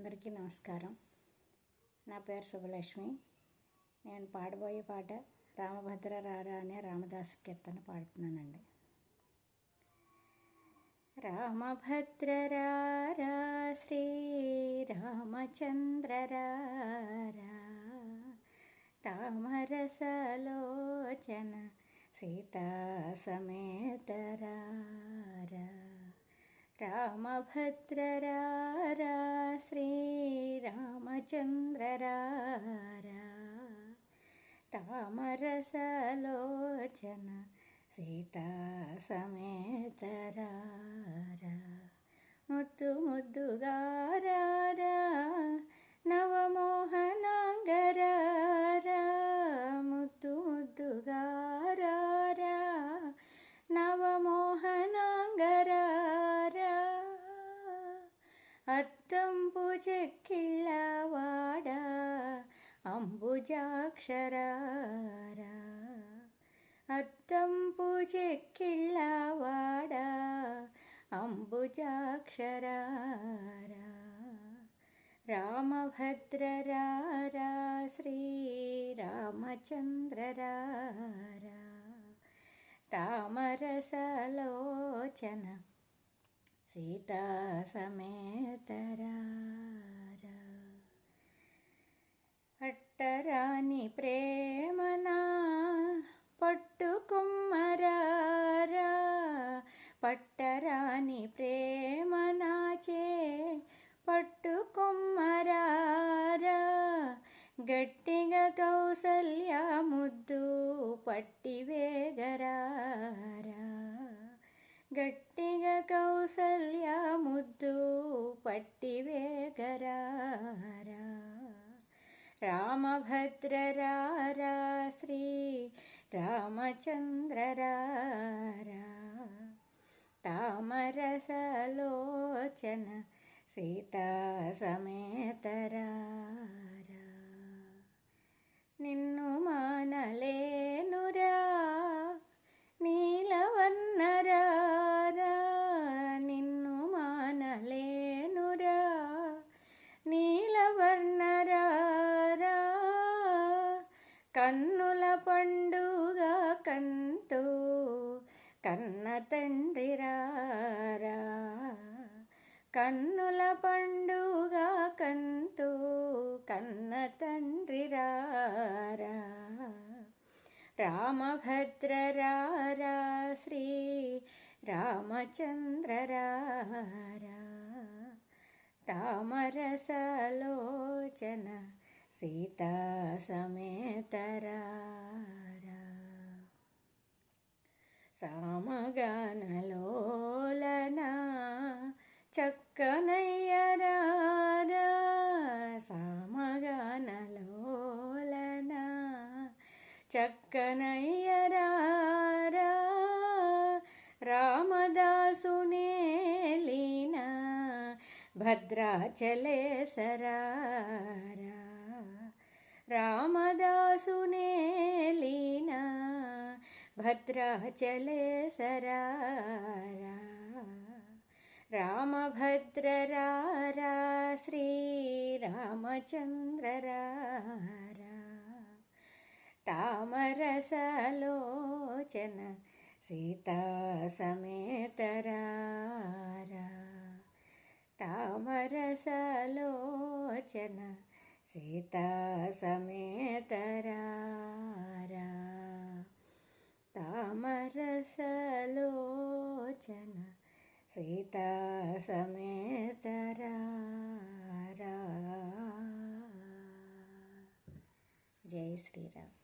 అందరికీ నమస్కారం. నా పేరు శుభలక్ష్మి. నేను పాడబోయే పాట రామభద్ర రారా అనే రామదాసు కీర్తన పాడుతున్నానండి. రామభద్ర రారా శ్రీ రామచంద్ర రారా తామరసలోచన సీతా సమేత రారా रामभद्ररारा श्रीरामचन्द्ररारा। तामरसलोचन सीतासमेतरारतु मुद्दु गारा नवमोहन अद्दम्बुज किल्लावाडा अम्बुजाक्षरारा अद्दम्बुज किल्लावाडा अम्बुजाक्षरारा താമരസലോചന సీతా సమేతరారా. పట్టరాని ప్రేమనా పట్టుకుమ్మరారా పట్టరాని ప్రేమనాచే పట్టుకుమ్మరారా గట్టిగా కౌసల్య ముద్దు పట్టి వేగరారా. పట్టివేగరారా. రామభద్రరారా శ్రీ రామచంద్రరారా. తామరసలోచన సీతా సమేతరా కన్నుల పండుగ కంటూ కన్న తండ్రిరారా కన్నుల పండుగ కంటూ కన్న తండ్రిరారా రామభద్రరారా శ్రీ రామచంద్రరారా తామరసలోచన సీతా సమేతరారా. సామగానలోలన చక్కనయ్యరారా. సామగానలోలన చక్కనయ్యరారా. రామదాసునేలినా భద్రాచలేసరారా रामदासुने लीना भद्राचले सरारा। रामभद्ररारा श्रीरामचन्द्ररारा। तामरस लोचन सीतासमेतरारा तामरसलोचन సీతా సమేతరారా తామరసలోచన సీతా సమేతరారా జై శ్రీరామ్.